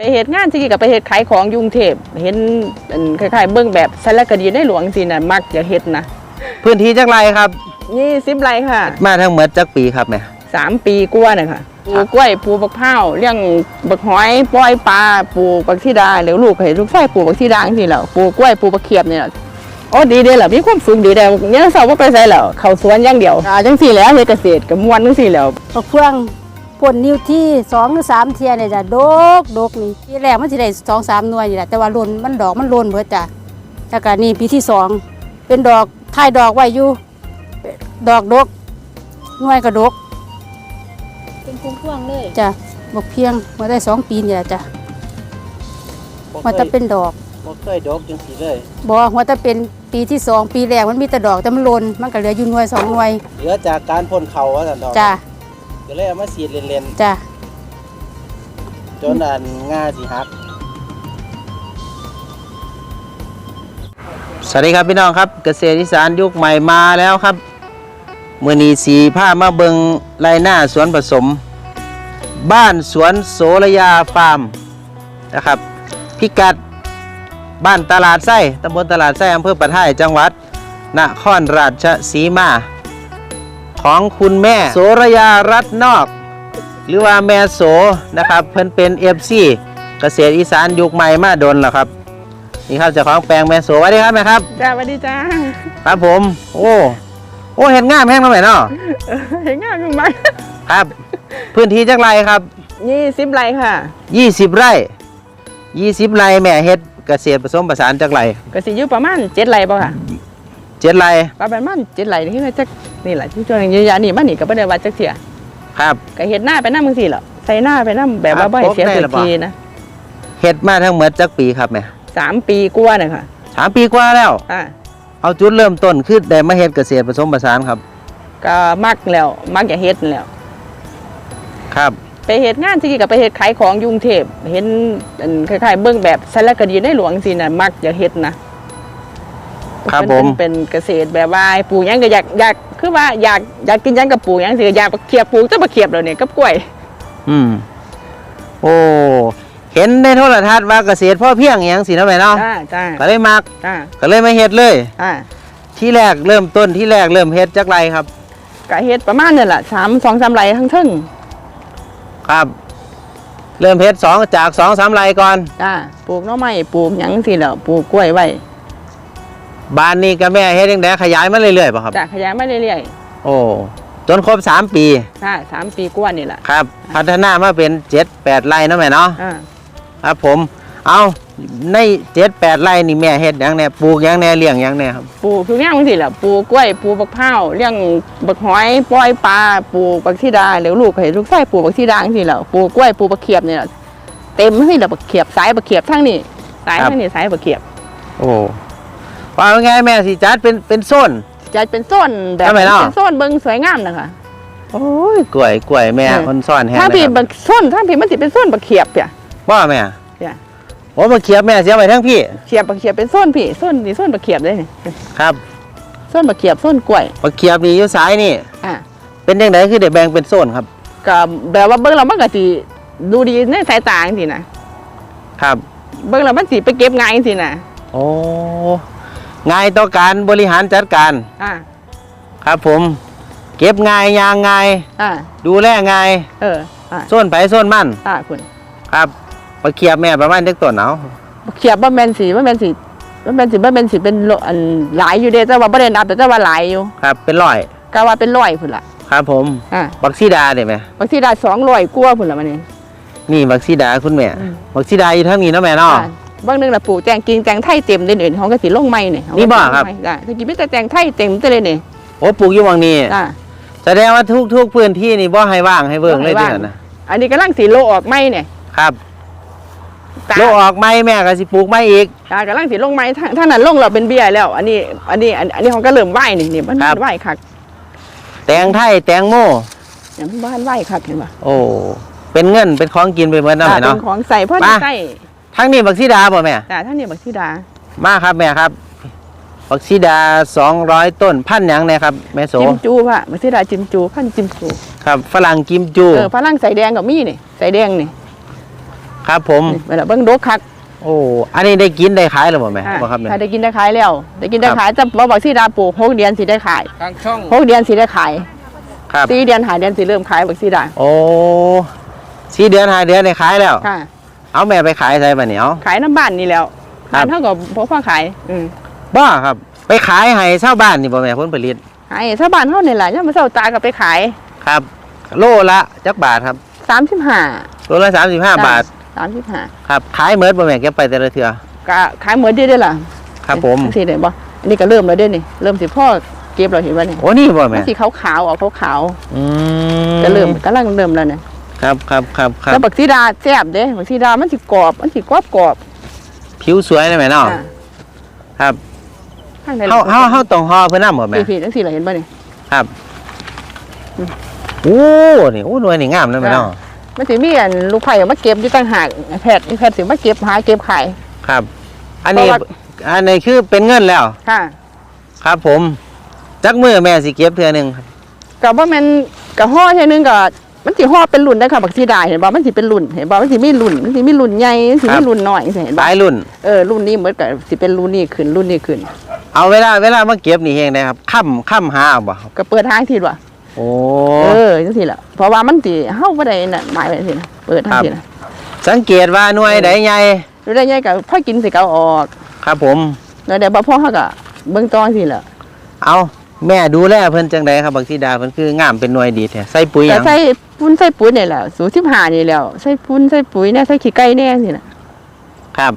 ไปเหตุงานสิกับไปเหตุขายของอยกรุงเทพเห็นอันคล้ายๆเบื้องแบบสารคดีในหลวงสินะมักจะเฮ็ดนะพื้นที่จักไรครับยี่สิบไร่ค่ะ มาทั้งหมดจักปีครับแม่สามปีกว่าน่ะค่ะปลูกกล้วยปลูกบักพร้าวเลี้ยงบักหอยปล่อยปลาปลูกบักที่ดาเดี๋ยวลูกให้ลูกชายปลูกบักที่ดาจังซี่แหล้วปลูกกล้วยปลูกบักเขียบเนี่ยโอ้ดีเด้อล่ะมีความสุขดีแต่เนี่ยเสาร์ว่าไปใส่แล้วเข้าสวนอย่างเดียวอ่าจังซี่แหล้วเฮ็ดเกษตรก็ม่วนจังซี่แหล้วบักเฟือง พ่นนิ้วที่สองหรือสามเทียเนี่ยจ้ะดกดกนี่ปีแรกมันสิได้สองสามหน่วยนี่แหละแต่ว่าหล่นมันดอกมันหล่นเบิดจ้ะแล้วก็นี่ปีที่สองเป็นดอกท้ายดอกไว้อยู่ดอกดกหน่วยก็ดก เป็นพวงๆเลยจ้ะบักเพียงมาได้สองปีนี่แหละจ้ะมันจะเป็นดอกบ่เคยดกจังสีเลยบอกว่าจะเป็นปีที่สองปีแรกมันมีแต่ดอกแต่มันหล่นมันก็เหลืออยู่หน่วยสองหน่วย เหลือจากการพ่นเขาว่าสันดอกจ้ะ ก็เลยเอามาสีดเล่นจ้ะๆจนอันง่าสิหัก สวัสดีครับพี่น้องครับเกษตรอีสานยุคใหม่มาแล้วครับมือนีสีผ้ามาเบิงไรหน้าสวนผสม บ้านสวนโสระยาฟาร์มนะครับ พิกัดบ้านตลาดไส้ตำบลตลาดไส้อำเภอปะท่ายจังหวัดนครราชสีมา ของคุณแม่ โสระยารัตนอก หรือว่าแม่โสนะครับเพิ่นเป็นเอฟซีเกษตรอีสานยุคใหม่มาดนแล้วครับ นี่ครับเจ้าของแปลงแม่โสสวัสดีครับแม่ครับจ้าสวัสดีจ้าครับผม โอ้โอ้เห็นง่ามแห้งแล้วไหมเนาะเห็นงานขึ้นมาครับ พื้นที่จักไรครับยี่สิบไร่ค่ะ20ไร่20ไร่แม่เฮ็ดเกษตรผสมผสานจักไรก็สิอยู่ประมาณเจ็ดไร่ป่ะค่ะเจ็ดไร่ประมาณเจ็ดไร่นี่คือจัก นี่แหละที่ช่วงยืนยันนี่มันนี่ก็บ่ได้ว่าจักเสียครับ ก็เฮ็ดหน้าไปน้ำมึงสิเหรอใส่หน้าไปน้ำแบบว่าบ่ให้เสียครับพื้ได้นละบ่ที่นะเฮ็ดมาทั้งหมดจักปีครับแม่สามปีกว่าน่ะค่ะสามปีกว่าแล้วอ่าเอาจุดเริ่มต้นคือได้มาเฮ็ดเกษตรผสมผสานครับ ก็มักแล้วมักจะเฮ็ดนั่นแหล้ว ครับไปเฮ็ดงานสิกับไปเฮ็ดขายของอยกรุงเทพเห็นอันคล้ายๆเบื้องแบบสารคดีในหลวงสิน่ะมักจะเฮ็ดนะครับผมเป็นเป็นเกษตรแบบว่าปลูกหยังก็อยากอยาก คือว่าอยากอยากกินหยังก็ปลูกหยังสิก็อยากเขียบปลูกแต่บ่เขียบแล้วเนี่ยกับกล้วย อืม โอ้ เห็นในโทรทัศน์ว่าเกษตรพ่อเพียงอหย่างสิเนาะแม่เนาะจ้าจ้าก็เลยมักจ้าก็เลยมาเฮ็ดเลยอ่าที่แรกเริ่มต้นที่แรกเริ่มเฮ็ดจักไรครับ ก็เฮ็ดประมาณนั่นแหละสามสองสามไร่ทั้งเทึ่งครับ เริ่มเฮ็ดสองจากสองสามไรก่อน จ้าปลูกหน่อไม้ปลูกหยังสิแล้วปลูกกล้วยไว้ บ้านนี้กับแม่เฮ็ดยังไงขยายมาเรื่อยๆป่ะครับจ้าขยายมาเรื่อยโอ้จนครบสามปีๆจ้าสามปีกว่านี่แหละครับ พัฒนามาเป็นเจ็ดแปดไร่เนาะแม่เนาะอ่าครับผม เอาในเจ็ดแปดไร่นี่แม่เฮ็ดหยังแน่ปลูกหยังแน่เลี้ยงหยังแน่ครับปลูกทุกอย่างสิแหละปลูกกล้วยปลูกบักพร้าวเลี้ยงบักหอยปล่อยปลาปลูกบักที่ดาเดี๋ยวลูกให้ลูกชายปลูกบักที่ดาจังสิแหล้วปลูกกล้วยปลูกบักเขียบนี่แหละเต็มที่แหละบักเขียบสายบักเขียบทั้งนี้สายทั้งนี้สายบักเขียบโอ้ ว่าไงแม่สิจัดเป็นเป็นโซนจะเป็นโซนแบบทำไมเนาะ เป็นโซนเบิ่งสวยงามนะคะโอ้ยกล้วยกล้วยแม่เออคนซ่อนแฮงถ้าเลยพี่ครับบักโซนถ้าพี่มันสิเป็นโซนบักเขียบเปียว่าแม่จ้ะโอ้มาเขียบแม่เสียไปทั้งพี่เขียบบักเขียบเป็นโซนพี่โซนนี่โซนบักเขียบเลยนี่ครับโซนบักเขียบโซนกล้วยมาเขียบนี่อยู่ซ้ายนี่ อ่าเป็นยังไงคือได้แบ่งเป็นโซนครับ ก็แบบว่าเบิ่งแล้วมันก็สิดูดีในสายตาจังซี่นะครับ เบิ่งแล้วมันสิไปเก็บง่ายจังซี่นะโอ้ ง่ายต่อการบริหารจัดการ อ่าครับผม เก็บง่ายยางง่าย อ่าดูแลง่ายเอออ่าโซนไปโซนมันอ่าคุณครับมาเขียบแม่ประมาณจักต้นเอาบักเขียบบ่แม่นสิบ่แม่นสิบ่แม่นสิบ่แม่นสิเป็นโลอันหลายอยู่เด้แต่ว่าบ่ได้นับแต่ว่าหลายอยู่ครับ เป็นร้อยก็ว่าเป็นร้อยพุ่นล่ะ ครับผมอ่าบักซีดาเด้ไหมบางทีได้200กว่าพุ่นล่ะมันนี่นี่บักซีดาคุณแม่อืมบักซีดาอยู่ทั้งนี้เนาะแม่เนาะอ่า บางนึงน่ะปลูกแตงกินแตงไทยเต็มเลยนี่เขาก็สิลงใหม่นี่เขาก็นี่บ่สิลงครับใหม่จ้ะถ้ากินมีแต่แตงไทยเต็มแต่เลยนี่โอ้ปลูกอยู่วังนี้จ้ะ แสดงว่าทุกทุกพื้นที่นี่บ่ให้ว่างให้เบิ่งเลยบ่ให้ที่ว่างนั่นนะอันนี้กำลังสิโลออกใหม่นี่ครับจ้ะ โลออกไม้แม่ก็สิปลูกไม้อีกจ้ากำลังสิลงใหม่ถ้าถ้านั้นลงเราเป็นเบี้ยแล้ว อันนี้ อันนี้ อันอันนี้เขาก็เริ่มไหวนี่นี่มันครับ ไหวคักแตงไทยแตงโมเนี่ยมันบ้านไหวคักเห็นป่ะโอ้เป็นเงินเป็นของกินไปหมดเนาะจ้ะแม่เป็เนาะ นของใส่พ่อมาใส่ ทั้งนี้บักซีดาบ่แม่ จ้ะท่านนี่บักซีดา มาครับแม่ครับ บักซีดา200ต้นพันธุ์หยังเนี่ยครับแม่โสจิมจูพ่ะบักซีดาจิมจูพันจิมจูครับฝรั่งกิมจูเออฝรั่งใส่แดงกับมีนี่ใส่แดงนี่ครับผมนี่เวลาเบิ่งดกคักโอ้อันนี้ได้กินได้ขายหรือเปล่าแม่อ่าบ่ครับเนี่ย ถ้าได้กินได้ขายแล้ว ได้กินได้ครับ ขายจะบ่บอกสิดาปลูกหกเดือนสิได้ขายทางช่องหกเดือนสิได้ขายครับสี่เดือนหาเดือนสิเริ่มขายบักสิดาโอ้สี่เดือนห้าเดือนได้ขายแล้ว ค่ะ เอาแม่ไปขายใส่บัดนี้เอา ขายน้ำบ้านนี่แล้วครับ บ้านเท่ากับพวกพ่อขายอืมบ้าครับ ไปขายให้ชาวบ้านนี่บ่แม่ผลผลิตขายถ้าบ้านเท่านี่แหละยังมาเศร้าตาก็ไปขายครับ โลละจักบาทครับสามสิบห้าโลละ35บาทสามสิบห้าครับขายเมิดบ่แม่เก็บไปแต่ละเทื่อก็ขายเหมือนเดียวได้ล่ะครับผมสิเด้บ่อันนี้ก็เริ่มแล้วเด้นี่เริ่มสิพ่อเก็บแล้วเห็นบ่นี่โอ้นี่บ่มัแม่นสีขาวๆออกขาวอืมๆก็เริ่มกำลังเริ่มแล้วเนี่ย ครับครับครับครัแล้บวบักสีดาแซ่บเด้บักสีดามันสิกรอบ มันสิกรอบกรอบผิวสวยนะแม่เนาะอ่าครับข้างในเฮาเฮาเฮาต้องห่อเพิ่นนำบ่แม่พี่ๆจังซี่ล่ะเห็นบ่นี่ ครับโอ้นี่โอ้หน่วยนี่งามนะแม่เนาะมันสิมีอันลูกไผ่เอามาเก็บอยู่ต่างหากแพทย์แพทย์สิมาเก็บหาเก็บขาย ครับ อันนี้เพราะว่า อันนี้คือเป็นเงินแล้ว ค่ะ ครับ ผมจักมือแม่สิเก็บเทื่อหนึงครับก็บ่แม่นก็ห่อเท่ยนึงก็ มันสิห่อเป็นรุ่นได้ค่ะบักสีดาเห็นบ่มันสิเป็นรุ่นเห็นบ่มันสิมีรุ่นมันสิมีรุ่นใหญ่มันสิมีรุ่นน้อยเห็นหบ่ลายรุ่น เออรุ่นนี้เหมือนกับสิเป็นรุ่นนี้ขึ้นรุ่นนี้ขึ้น เอาเวลาเวลามาเก็บนี่เองนะครับค่ำค่ำหาเอาบ่ครับก็เปิดทางทีว่ะโอ้เออจังซี่ล่ะเพราะว่ามันสิเฮาบ่ได้น่ะหมายไว้จังซี่นะเปิดทางทีนะสังเกตว่าหน่วยใดใหญ่ดูได้ใหญ่ก็พอกินสิก็เอาออก ครับผมแล้วเดี๋ยวบ่พอเฮาก็เบิ่งตอจังซี่ล่ะเอา แม่ดูแลเพิ่นจังไดครับบางทีดาเพิ่นคืองามเป็นหน่วยดีแท้ใส่ปุ๋ยหก็ยังใส่ปุ้นใส่ปุ๋ยนี่แหละสูตร15นี่แล้วใส่ปุ้นใส่ปุ๋ยเนี่ยใส่ขี้ไก่แน่จังซี่น่ะครับ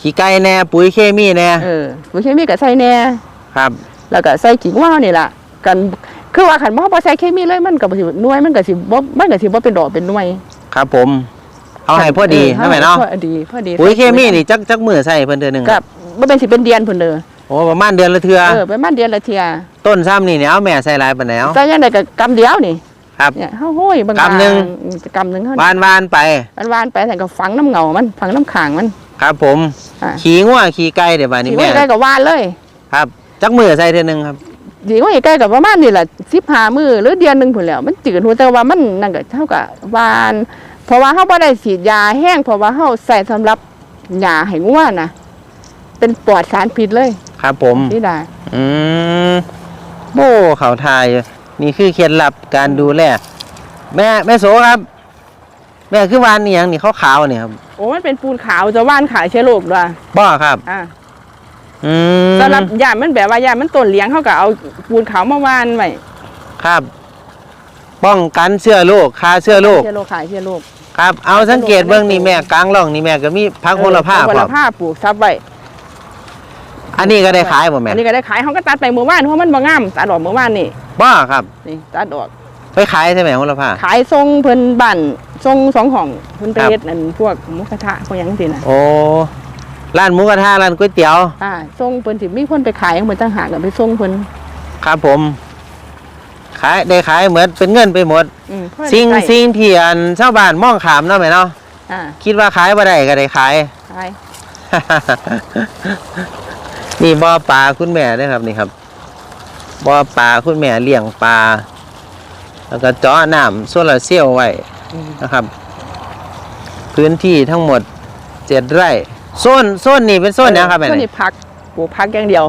ขี้ไก่แน่ปุ๋ยเคมีแน่เออปุ๋ยเคมีก็ใส่แน่ครับ แล้วก็ใส่กิ่งว่าวนี่ล่ะกันคือว่าคันบ่บ่ใส่เคมีเลยมันก็บ่สิหน่วยมันก็สิบ่มันก็สิบ่เป็นดอกเป็นหน่วยครับผม เอาให้พอดีเนะแม่เนาะพอดีพอดีปุ๋ยเคมีนี่จักจักมือใส่เพิ่นเทื่อหนึงกับบ่เป็นสิเป็นเดือนพุ่นเด้อ โอ้ประมาณเดือนละเทื่อเออประมาณเดือนละเที่ยต้นซ้ำนี่เนี่ยเอาแม่ใส่หลายปานใดเอาใส่ยังไดก็กำเดียวนี่ครับเนี่ยเฮาโห้ยบางกำหนึ่งกำหนึงเฮาวานวานๆไปมันวานไปแต่ก็ฝังน้ำเหงามันฝังน้ำขางมันครับผมอ่าขี่งัวขี่ไก่เดี๋ยวบาดนี้สิแม่ว่าใกล้ก็วานเลย ครับจักมือใส่เทื่อหนึงครับสิว่าใกล้ก็ประมาณนี่แหละ15มื้อหรือเดือนหนึงพุ่นแล้ว มันจืดหัวแต่ว่ามันนั่นก็เท่ากับวาน เพราะว่าเฮาบ่ได้ฉีดยาแห้งเพราะว่าเฮาใส่สำหรับยาให้งัวน่ะเป็นปลอดสารพิษเลย ครับผมนี่ได้อืมโอ้เขาทายอยู่นี่คือเคล็ดลับการดูแลแม่แม่โสครับ แม่คือวานนี่ยังนี่ขาวๆนี่ครับโอ้มันเป็นปูนขาวจะว่านขายเชื้อโรคด้วยบ่ครับอ่าอืมสำหรับยามันแบบว่ายามันต้นเลี้ยงเขาก็เอาปูนขาวมาว่านไว้ครับ ป้องกันเชื้อโรคฆ่าเชื้อโรคเชื้อโรคขายเชื้อโรคครับเอาสังเกตเบื้องนี่แม่กลางร่องนี่แม่ก็มีพักโหระพาเออพโหร้อระมพาปลูกซับไว้ อันนี้ก็ได้ขายบ่แม่อันนี้ก็ได้ขายเขาก็ตัดไปเมื่อวานเพราะมันบ่งามตัดออกเมื่อวานนี่บ่ครับนี่ตัดออกไปขายใช่ไหมโหระพาขายทรงเพิ่นบ้านทรงสองห้องเพิ่นไปครับเฮ็ดอันพวกหมูกระทะพวกหยังสินะโอ้ร้านหมูกระทะร้านก๋วยเตี๋ยวอ่าทรงเพิ่นสิมีคนไปขายของเพิ่นต่างหากก็ไปทรงเพิ่นครับผมขายได้ขายเหมือนเป็นเงินไปหมดอืมเพิ่นสิ่งใส่สิ่งที่อันชาวบ้านมองขามเนาะแม่เนาะอ่าคิดว่าขายบ่ได้ก็ได้ขายขาย นี่บ่อปลาคุณแม่เด้อครับนี่ครับบ่อปลาคุณแม่เลี้ยงปลาแล้วก็เจาะน้ำโซลาร์เซลล์ไว้อืมนะครับ พื้นที่ทั้งหมดเจ็ดไร่โซนโซนนี้เป็นโซนหยังครับแม่โซนนี่นี่ผักปลูกผักอย่างเดียว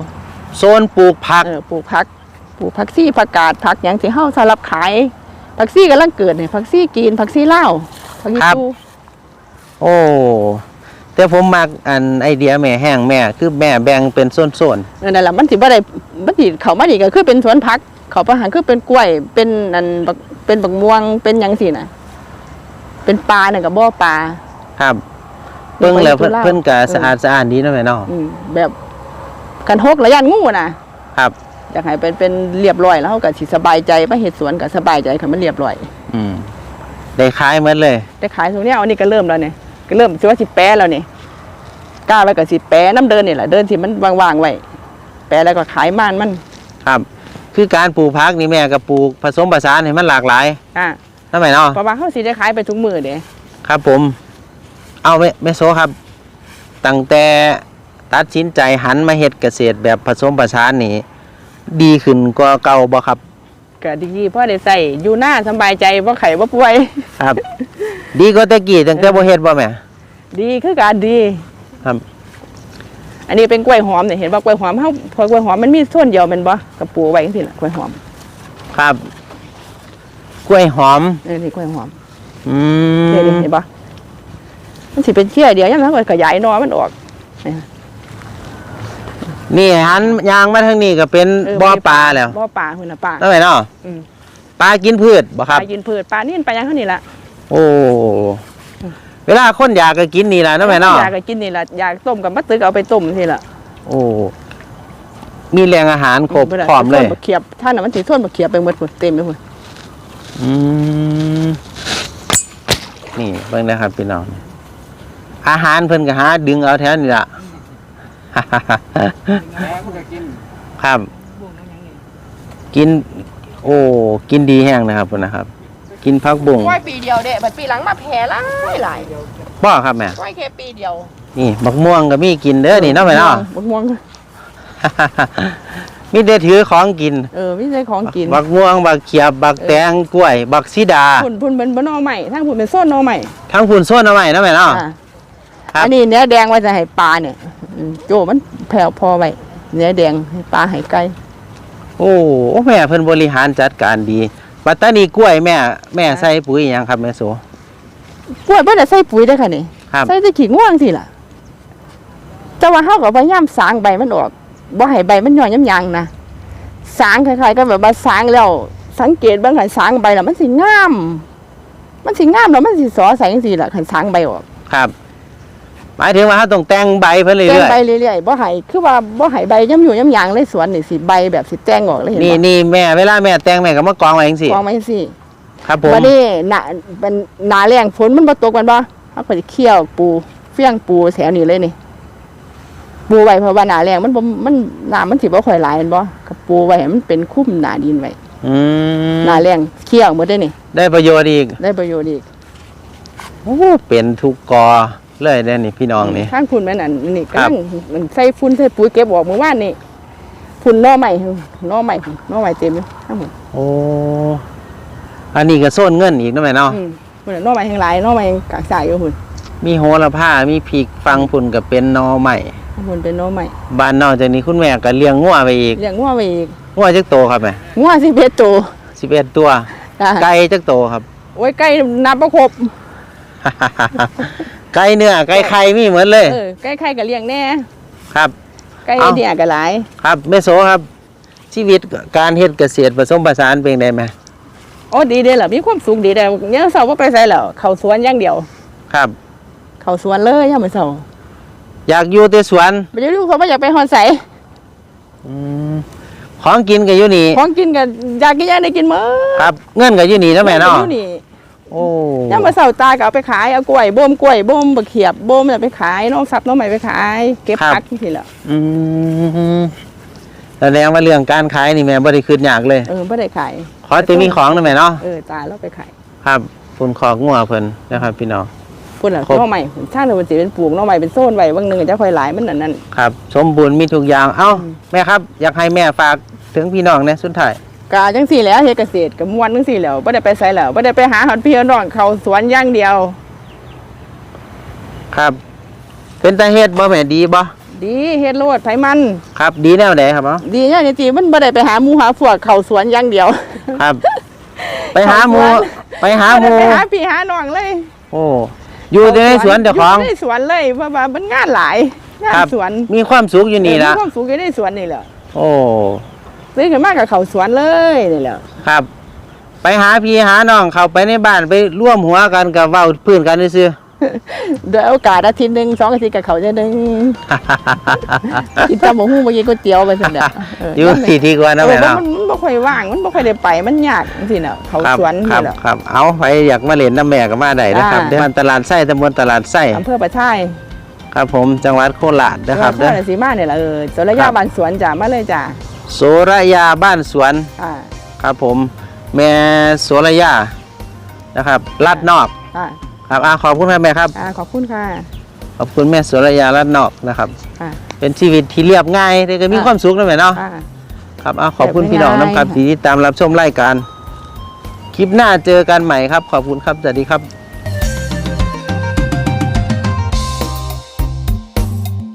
โซนปลูกผักเออปลูกผักปลูกผักซี่ผักกาดผักหยังสิเฮาสำหรับขายผักซี่กำลังเกิดนี่ผักซี่กินผักซี่ลาวผักยีตูโอ้ แต่ผมมักอันไอเดียแม่แห้งแม่คือแม่แบ่งเป็นโซนเออนั่นแหละมันสิบ่ได้มันสิเข้ามานี่ก็คือเป็นสวนผัก เขาประหารคือเป็นกล้วยเป็นอันบักเป็นบักม่วงเป็นหยังสิน่ะ เป็นปลาน่ะก็บ่อปลา ๆครับเบิ่งแล้วเพิ่นเป็นไว้เพิ่นก็เออสะอาดสะอาดดีเนาะแม่เนาะ อืมแบบกันหกระยานงูน่ะครับ อยากให้เป็นเป็นเรียบร้อยแล้วเขาก็สิสบายใจมาเฮ็ดสวนก็สบายใจค่ะมันเรียบร้อยอืมได้ขายหมดเลยได้ขายตรงเนี้ยอันนี้ก็เริ่มแล้วเนี่ย ก็เริ่มสิว่าสิแปะแล้วนี่กล้าไว้ก็สิแปะน้ำเดินนี่แหละเดินสิมันว่างๆไว้แปะแล้วก็ขายม่านมันครับ คือการปลูกผักนี่แม่ก็ปลูกผสมผสานให้มันหลากหลายอ่าทำไมเนาะเพราะว่าเขาสิได้ขายไปทุกมือเด้ครับ ผม เอาแม่แม่โซครับ ตั้งแต่ตัดสินใจหันมาเฮ็ดเกษตรแบบผสมผสานนี่ดีขึ้นกว่าเก่าบ่ครับก็ดีๆเพราะได้ใส่อยู่หน้าสบายใจบ่ไข่บ่ป่วยครับ ดีก็ตะกี้ตั้งแต่บ่เฮ็ดบ่แม่ดีคือการดี ครับ อันนี้เป็นกล้วยหอมเนี่ยเห็นว่ากล้วยหอมเฮาพอกล้วยหอมมันมีส่วนเดียวแมันบ่กับปลูกไว้จังซี่ล่ะกล้วยหอมครับ กล้วยหอมเออนี่กล้วยหอมอืเนี่ยมนี่เห็นบ่มันสิเป็นเชี่ยเดียวยามนั้นก็ขยายหนอมันออก นี่หันยางมาทางนี้ก็เป็นเออบ่อปลาแล้วบ่อปลาหุ่นน่ะปลานั่นแหละเนาะอืม ปลากินพืชบ่ครับ ปลายืนพืชปลานี่ปลาหยังเท่านี้ล่ะ โอ้ เวลาคนอยากก็กินนี่ล่ะนั่นแหละเนาะอยากก็กินนี่ล่ะอยากต้มกับมะตึกเอาไปต้มนี่ล่ะโอ้มีแรงอาหารครบบ่ได้พร้อมเลยส่วนบักเขียบท่านน่ะมันสิส่วนบักเขียบไปหมดพุ่นเต็มไปพุ่นอืมนี่เบิ่งนะครับพี่น้องอาหารเพิ่นก็หาดึงเอาแถวนี่ล่ะครับ กิน โอ้ กินดีแห้งนะครับพุ่นนะครับ กินพักบุ้งกล้วยปีเดียวเด้บัดปีหลังมาแผ่หลายหลายบ่ครับแม่กล้วยแค่ปีเดียว นี่บักม่วงก็มีกินเด้อนี่เนาะแม่เนาะบักม่วงมีแต่ถือของกิน เออไม่ใช่ของกิน บักม่วง บักเขียบ บักแตง กล้วย บักซีดาพุ่นพุ่นเป็นบนอใหม่ทั้งพุ่นเป็นโซนหนอใหม่ทั้งพุ่นส้นเอาไว้เนาะแม่เนาะอ่าครับอันนี้เนื้อแดงไว่าจะให้ปลาเนี่ยอืมโจมันแผ่วพอไว้เนื้อแดงให้ปลาให้ไก่โอ้โอ้แม่เพิ่นบริหารจัดการดี ปัตตานีกล้วยแม่ แม่ใส่ปุ๋ยอิหยังครับแม่โส กล้วยบ่ได้ใส่ปุ๋ยได้อค่ะนี่ครับ ใส่แต่ขี้ง่วงสิล่ะแต่ว่าเฮาก็พยายามสางใบมันออกบ่ให้ใบมันย่อยย้ำยางนะสางคล้ายๆก็แบบว่าสางแล้ว สังเกตเบิ่งคันสางใบแล้วมันสิงาม มันสิงามแล้วมันสิสอใสจังซี่ล่ะคันสางใบออก ครับ หมายถึงว่าเราต้องแต่งใบเพิ่นแต่งเรื่อยใบเรื่อยๆบ่ให้คือว่าบ่ให้ใบย้ำอยู่ย้ำยางเลยสวนนี่สิใบแบบสิแต่งออกเลยเห็นๆนี่บ่นี่แม่เวลาแม่แต่งแม่ก็มากองไว้จังซี่กองไว้จังซี่ครับผมวันนี้หนาเป็นหนาแรงฝนมันบ่ตกแมันบ่เขาก็สิเคี่ยวปูเฟี้ยงปูแถวนี้เลยนี่ ปูไว้เพราะว่าหนาแรงมันบ่มันน้ำมันสิบ่ค่อยหลายแม่นบ่ก็ปูไว้ให้มันเป็นคุ้มหนาดินไว้อืมหนาแรงเคี่ยวหมดได้นี่ ได้ประโยชน์อีกได้ประโยชน์อีก โอ้เป็นทุกกอ เลยเด้อนี่พี่น้องนี่ข้างคุณแม่นั่นนี่ครักำบลังมันใส่ฝุ่นใส่ปุ๋ยเก็บออกเมื่อวานนี่ฝุ่นหน่อใหม่หน่อใหม่หน่อใหม่เต็มอยู่ทั้งหมดโอ้อันนี้ก็โซนเงินอีกเนาะแม่เนาะอืมพุ่นนะหน่อใหม่แห่งหลายหน่อใหม่กากสายอยู่พุ่นมีโหระพามีพริกฟังพุ่นก็เป็นหนอใหม่พุ่นเป็นหน่อใหม่บ้านนอกจากนี้คุณแม่ก็เลี้ยงงัวไปอีกเลี้ยงงัวไว้อีกงัวจักโตครับแม่งัวสิเบ็ดโต11ตัวจ้ะไก่จักโตครับโอ้ยใกล้นับบ่ครบ ไก่เนื้อไก่ไข่มีเหมือนเลย เออใกล้ใครก็เลี้ยงแน่ครับใกล้เอ้า เนี่ยก็หลาย ครับแม่โสครับ ชีวิตการเฮ็ดเกษตรผสมผสานเป็นไงไหมโอ้ดีเด้อล่ะมีความสุขดีเด้อเนี่ยามเสาร์บ่ไปไสแล้วเข้าสวนอย่างเดียว ครับ เข้าสวนเลยยามมื้อเสาร์อยากอยู่แต่สวนบ่ได้รู้เขาบ่อยากไปฮอนไสอืมของกินก็อยู่นี่ของกินก็อยากกินอย่างได้กินหมดครับ เงินก็อยู่นี่นะแม่เนาะอยู่นี่ โอ้ยามมื้อเสาร์ตาก็เอาไปขายเอากล้วยบ่มกล้วยบ่มบักเขียบบ่มแล้วไปขายน้องสับน้องใหม่ไปขาย เก็บผักจังซี่แหละอืมแสดงว่าเรื่องการขายนี่แม่บ่ได้คืดยากเลย เออบ่ได้ขายขอแต่มีของนะแม่เนาะเออตาเราไปขายครับฝุ่นขอกงัวเพิ่นนะครับ พี่น้องพุ่นล่ะครบน้องใหม่ถ้าเดี๋ยวมันสิเป็นปลูกน้องใหม่เป็นโซนไว้บางหนึงก็จะค่อยหลายมันนั่นนั่นครับ สมบูรณ์มีทุกอย่างเอ้าอืมแม่ครับ อยากให้แม่ฝากถึงพี่น้องในสุดท้าย กาจังสี่แหล้วเฮ็ดเกษตรกับมวนจังสี่แหล้วบ่ได้ไปไสแล้วบ่ได้ไปหาหอนพี่หอนน้องเขาสวนอย่างเดียว ครับ เป็นตาเฮ็ดบ่แม่ดีบ่ดีเฮ็ดโลดไผมัน ครับ ดีแนวไหนครับเนาะดีเนี่ยจริงๆมันบ่ได้ไปหาหมูหาพวกเขาสวนอย่างเดียว ครับ ไปหาหมูสวนไปหาหมูบ่ได้ไปหาพี่หาน้องเลยโอ้อยู่ในสวนเจ้าของยู่ในสวนเลยเพราะว่ามันงานหลายงานครับสวนมีความสุขอยู่นี่ละมีความสุขอยู่ในสวนนี่แหละ โอ้ ซื้อขึ้นมากับเขาสวนเลยนี่แหละครับ ไปหาพี่หาน้องเข้าไปในบ้านไปร่วมหัวกันกับเว้าพื้นกันซื่อโดยโอกาสอาทิตย์หนึงสองอาทิตย์กับเขาจะนึงๆกินตำบักหุ่งบ่กินก๋วยเตี๋ยวไปซั่นแหละเอยู่ที่ที่กว่านะเอแม่อเนาะมันมันบ่ค่อยว่างมันบ่ค่อยได้ไปมันยากจังซี่น่ะเขาครับสวนครันี่บแหละครับ เอาไปอยากมาเล่นน้ำแม่ก็มาได้นะครับอ่าเด้อบ้านตลาดไส้ตำบลตลาดไส้อำเภอประชายครับผมจังหวัดโคราชนะครับนเด้คอรราชสีมาเนี่ยแหละเออสระครัยาบบ้านสวนจ้ะมาเลยจ้ะ โสระยาบ้านสวนอ่าครับผม แม่โสระยานะครับลัดนอกอ่าครับอ่าขอบคุณครับแม่ครับ อ่าขอบคุณค่ะ ขอบคุณแม่โสระยาลัดนอกนะครับอ่าเป็นชีวิตที่เรียบง่ายแต่ก็มีอ่าความสุขนะแม่เนาะอ่าครับอะขอบคุณเรียบพี่น้องง่ายน้ำครับค่ะที่ติดตามรับชมรายการ คลิปหน้าเจอกันใหม่ครับ ขอบคุณครับ สวัสดีครับ